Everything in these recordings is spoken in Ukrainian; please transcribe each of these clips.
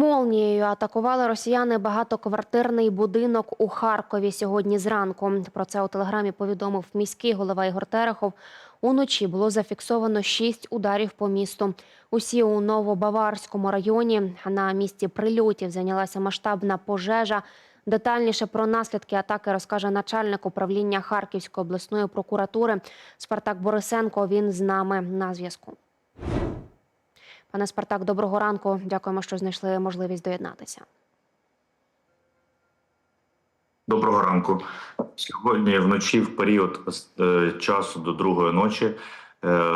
Молнією атакували росіяни багатоквартирний будинок у Харкові сьогодні зранку. Про це у телеграмі повідомив міський голова Ігор Терехов. Уночі було зафіксовано шість ударів по місту. Усі у Новобаварському районі. На місці прильотів зайнялася масштабна пожежа. Детальніше про наслідки атаки розкаже начальник управління Харківської обласної прокуратури Спартак Борисенко. Він з нами на зв'язку. Пане Спартак, доброго ранку. Дякуємо, що знайшли можливість доєднатися. Доброго ранку. Сьогодні вночі, в період е, часу до другої ночі, е,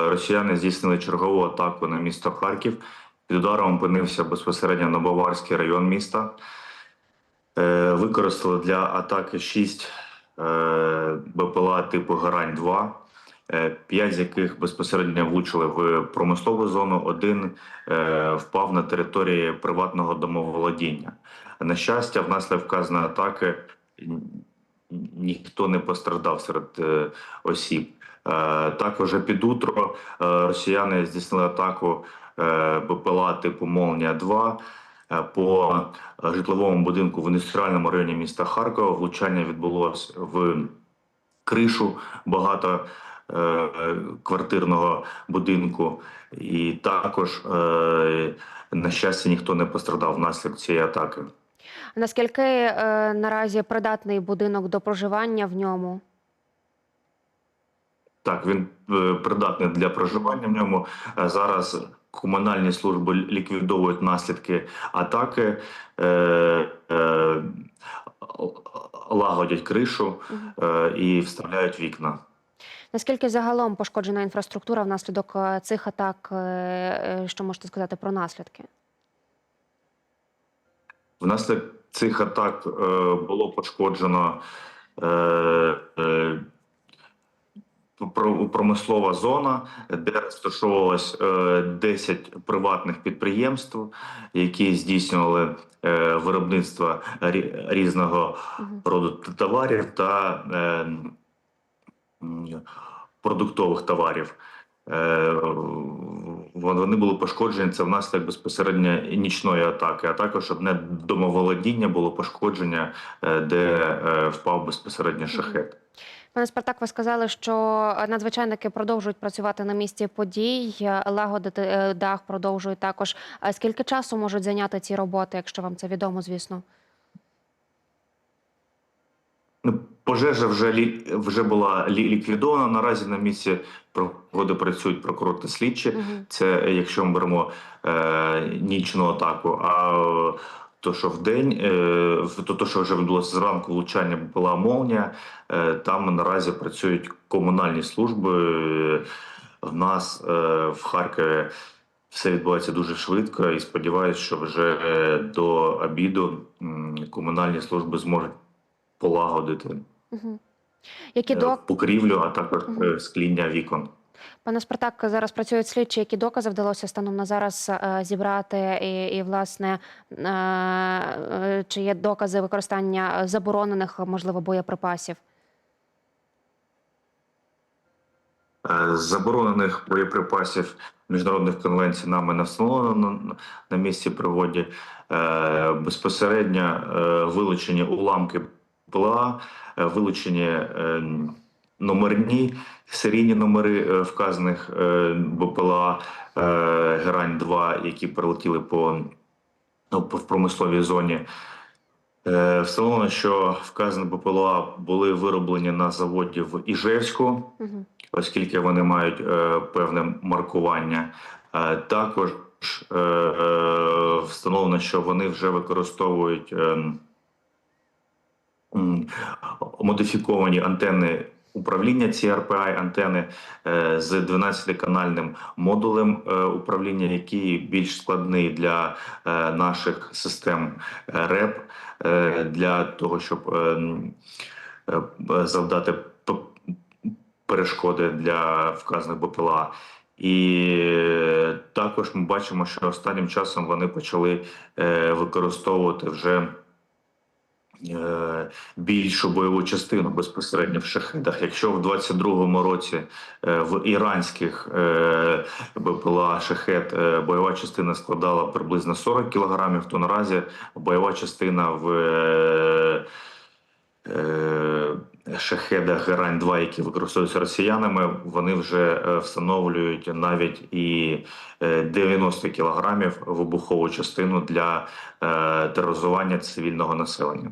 росіяни здійснили чергову атаку на місто Харків. Під ударом опинився безпосередньо Нововарський район міста. Е, Використали для атаки 6 БПЛА типу Гарань-2, е, п'ять з яких безпосередньо влучили в промислову зону. Один е, впав на території приватного домоволодіння. На щастя, внаслідок вказаної атаки ніхто не постраждав серед е, осіб. Е, також під утро е, росіяни здійснили атаку е, БПЛА типу Молнія 2 е, по е, житловому будинку в індустріальному районі міста Харкова. Влучання відбулось в кришу багато е, квартирного будинку, і також, е, на щастя, ніхто не постраждав внаслідок цієї атаки. Наскільки е, наразі придатний будинок до проживання в ньому? Так, він е, придатний для проживання в ньому. Е, Зараз комунальні служби ліквідовують наслідки атаки, е, е, лагодять кришу е, і вставляють вікна. Наскільки загалом пошкоджена інфраструктура внаслідок е, цих атак? е, е, Що можете сказати про наслідки? Внаслідок цих атак було пошкоджено про- промислова зона, де розташовувалось е, 10 приватних підприємств, які здійснювали виробництво різного роду товарів та продуктових товарів. Е, Вони були пошкоджені це внаслідок безпосередньо нічної атаки, а також одне домоволодіння було пошкодження, е, де е, впав безпосередньо шахет. Пане Спартак, ви сказали, що надзвичайники продовжують працювати на місці подій, лагодити дах продовжують також. Скільки часу можуть зайняти ці роботи, якщо вам це відомо, звісно? Пожежа вже лі- вже була лі- ліквідована. Наразі на місці пригоди працюють прокурор та слідчі. Мгм. Це якщо ми беремо е, нічну атаку. А то, що в день, е, то, то, що вже відбулося зранку, влучання була молнія. Е, там наразі працюють комунальні служби. В нас е, в Харкові все відбувається дуже швидко, і сподіваюся, що вже е, до обіду комунальні служби зможуть полагодити Які е, док... покрівлю, а також е, скління вікон. Пане Спартак, зараз працюють слідчі. Які докази вдалося станом на зараз е, зібрати? І, і власне, чи є докази використання заборонених, можливо, боєприпасів? Заборонених боєприпасів міжнародних конвенцій нами не встановлено на, місці пригоді. Е, безпосередньо вилучені уламки ПЛА, е, вилучені е, номерні серійні номери е, вказаних БПЛА е, Герань-2, які прилетіли по, ну, в промисловій зоні. Встановлено, що вказані БПЛА були вироблені на заводі в Іжевську оскільки вони мають певне маркування. Також встановлено, що вони вже використовують е, м, модифіковані антенни управління CRPI, антени е, з 12-канальним модулем е, управління, який більш складний для е, наших систем РЕП, для того, щоб завдати перешкоди для вказаних БПЛА. І також ми бачимо, що останнім часом вони почали використовувати вже більшу бойову частину безпосередньо в шахедах. Якщо в 22-му році е, в іранських е, БПЛА шахет е, бойова частина складала приблизно 40 кілограмів, то наразі бойова частина в е, е, шахедах Герань 2 які використовуються росіянами, вони вже е, встановлюють навіть і е, 90 кілограмів вибухову частину для е, тероризування цивільного населення.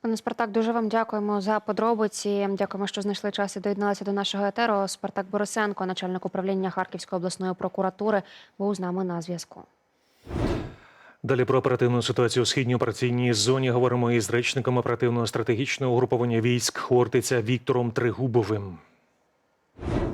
Пане Спартак, дуже вам дякуємо за подробиці. Дякуємо, що знайшли час і доєдналися до нашого етеру. Спартак Борисенко, начальник управління Харківської обласної прокуратури, був з нами на зв'язку. Далі про оперативну ситуацію у східній операційній зоні говоримо із речником оперативного стратегічного угруповання військ Хортиця Віктором Тригубовим.